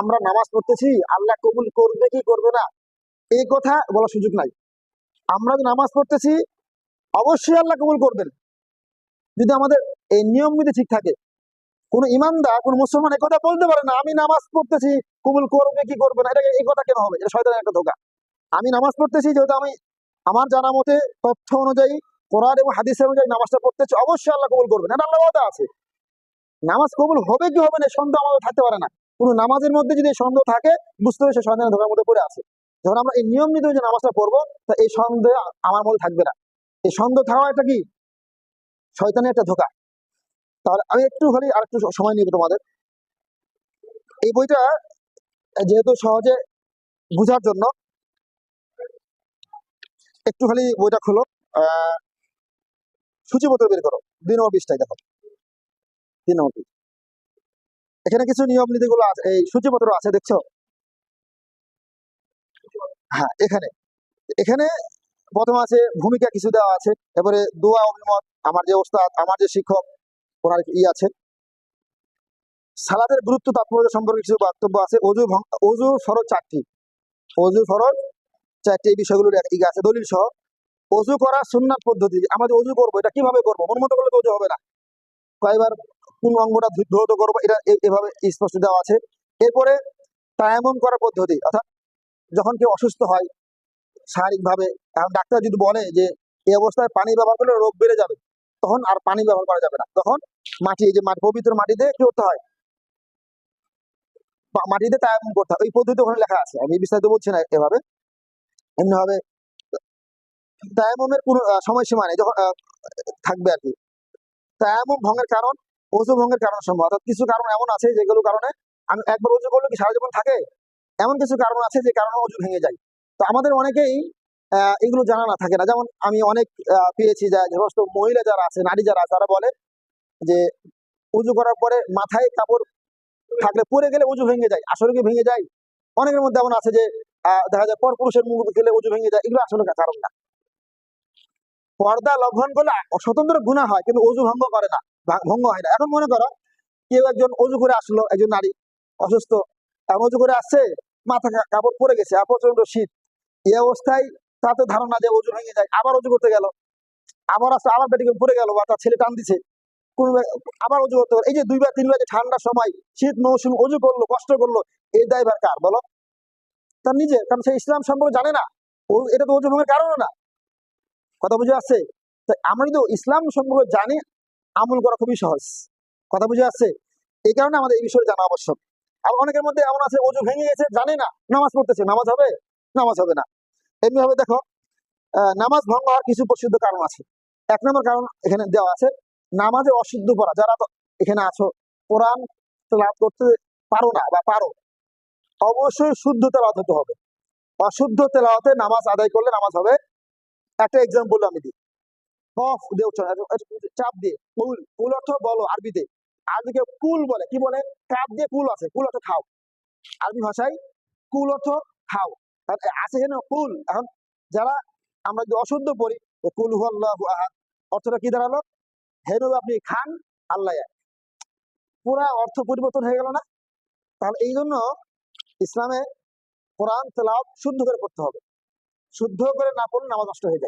আমরা নামাজ পড়তেছি, আল্লাহ কবুল করবে কি করবে না? এই কথা বলার সুযোগ নাই। আমরা নামাজ পড়তেছি, অবশ্যই আল্লাহ কবুল করবেন। যদি আমাদের এই নিয়ম নীতি ঠিক থাকে, কোন ইমানদার, কোন মুসলমান এই কথা বলতে পারে না, আমি নামাজ পড়তেছি, কবুল করবে কি করবে না? এটা এই কথা কেন হবে? এটা শয়তানের একটা ধোকা। আমি নামাজ পড়তেছি, যেহেতু আমি আমার জানা মতে, তথ্য অনুযায়ী, কোরআন এবং হাদিস অনুযায়ী নামাজটা পড়তেছি, অবশ্যই আল্লাহ কবুল করবেন। এটা আল্লাহ আছে। নামাজ কবুল হবে কি হবে না সন্দেহ আমাদের থাকতে পারে না। কোন নামাজের মধ্যে যদি সন্দেহ থাকে, বুঝতে হবে সে সন্দেহের ধোকার মধ্যে পড়ে আছে। যখন আমরা এই নিয়ম নীতি যে নামাজটা পড়ব, তা এই সন্দেহ আমার মধ্যে থাকবে না। এই সন্দেহ থাকা একটা কি? শয়তানের একটা ধোকা। তাহলে আমি একটু খালি আর একটু সময় নিব তোমাদের। এই বইটা যেহেতু সহজে বোঝার জন্য, একটু খালি বইটা খোলো। আহ, সূচিপত্র বের করো। দুই নম্বর দেখো। তিন নম্বর। এখানে কিছু নিয়ম নীতি গুলো আছে, এই সূচিপত্র আছে, দেখছ? হ্যাঁ এখানে। এখানে প্রথম আছে, ভূমিকা কিছু দেওয়া আছে এবারে দোয়া, অভিমত, আমার যে ওস্তাদ, আমার যে শিক্ষক, ওনার ই আছে? সালাদের গুরুত্ব, তাৎপর্য সম্পর্কে কিছু বক্তব্য আছে, অজু অজু ফরজ চারটি। অজু ফরজ চারটি, এই বিষয়গুলোর এক- আছে, দলিল সহ। অজু করা সুন্নাত পদ্ধতি আমাদের অজু করব, এটা কীভাবে করব? মন মতো করলে তো অজু হবে না। কয়বার কোন অঙ্গটা ধৌত করব, এটা এভাবে স্পষ্ট দেওয়া আছে। এরপরে তায়ামম করার পদ্ধতি, অর্থাৎ যখন কেউ অসুস্থ হয়, শারীরিকভাবে, এখন ডাক্তার যদি বলে যে এই অবস্থায় পানি ব্যবহার করলে রোগ বেড়ে যাবে, তখন আর পানি ব্যবহার করা যাবে না। তখন মাটি, এই যে মাটি পবিত্র মাটিতে কি করতে হয়? মাটিতে তায়ামুম করতে হয়। ওই পদ্ধতি ওখানে লেখা আছে। আমি বিস্তারিত বলছি না এভাবে। এমনি ভাবে তায়ামুমের কোনো সময়সীমা নেই। যখন থাকবে আর কি। তায়ামুম ভঙ্গের কারণ ওজু ভঙ্গের কারণ সম্ভব। অর্থাৎ কিছু কারণ এমন আছে যেগুলো কারণে আমি একবার ওজু করলে কি সারা জীবন থাকে? এমন কিছু কারণ আছে যে কারণে ওজু ভেঙে যায়। তো আমাদের অনেকেই এগুলো জানা না থাকে না। যেমন আমি অনেক পেয়েছি যা সমস্ত মহিলা যারা আছে, নারী যারা আছে, তারা বলে যে উজু করার পরে মাথায় কাপড় থাকলে পরে গেলে উজু ভেঙে যায়। আসলে কি ভেঙে যায়? অনেকের মধ্যে এমন আছে যে দেখা যায় পর পুরুষের মুখ খেলে উজু ভেঙে যায়। এগুলো আসলে কারণ না। পর্দা লঙ্ঘন করলে স্বতন্ত্র গুণা হয়, কিন্তু অজু ভঙ্গ করে না। ভঙ্গ হয় না। এখন মনে করো কেউ একজন অজু করে আসলো, একজন নারী অসুস্থ এখন অজু করে আসছে, মাথা কাপড় পরে গেছে প্রচণ্ড শীত। এই অবস্থায় তাতে ধারণা যে অজু ভেঙে যায়, আবার অজু করতে গেল। আবার আসছে, আবার পেটে পড়ে গেল বা তার ছেলে টান দিছে কোন আবার অজু করতে পারে এই যে দুইবার তিনবার যে ঠান্ডার সময় শীত, মৌসুম, অজু করল, কষ্ট করল, এই দায়ভার কার বলো? তার নিজে কারণ সে ইসলাম সম্পর্কে জানে না। ও, এটা তো অজু ভঙ্গের কারণও না। কথা বুঝে আসছে? আমরা যদি ইসলাম সম্পর্কে জানি আমল করা খুবই সহজ। কথা বুঝে আসছে? এই কারণে আমাদের এই বিষয়ে জানা আবশ্যক। আর অনেকের মধ্যে এমন আছে, অজু ভেঙে গেছে, জানে না, নামাজ পড়তেছে, নামাজ হবে? নামাজ হবে না। এমনি ভাবে দেখো নামাজ ভঙ্গ হওয়ার কিছু প্রসিদ্ধ কারণ আছে। এক নম্বর কারণ এখানে দেওয়া আছে, নামাজে অশুদ্ধ পড়া। যারা এখানে আছো, কোরআন লাভ করতে পারো না বা পারো, অবশ্যই শুদ্ধ তেলাওয়াত হতে হবে। অশুদ্ধ তেলাওয়াতে নামাজ আদায় করলে নামাজ হবে। একটা এক্সাম্পল আমি দিই। কফ দিয়ে উচ্চারণ চাপ দিয়ে। কুল কুল অর্থ বলো, আরবিতে। আরবিকে কুল বলে। কি বলে? কাপ দিয়ে কুল আছে। কুল অর্থ খাও। আরবি ভাষায় কুল অর্থ খাও। আছে এখানে কুল। এখন যারা আমরা যদি অশুদ্ধ পড়ি কুল হু আল্লাহ আহাদ। অর্থটা কি দাঁড়াল? হেরু আপনি খান, আল্লাহ। পুরা অর্থ পরিবর্তন হয়ে গেল না? তাহলে এই জন্য ইসলামে কোরআন, তেলাওয়াত শুদ্ধ করে পড়তে হবে। শুদ্ধ করে না পড়লে নামাজ নষ্ট হয়ে যায়।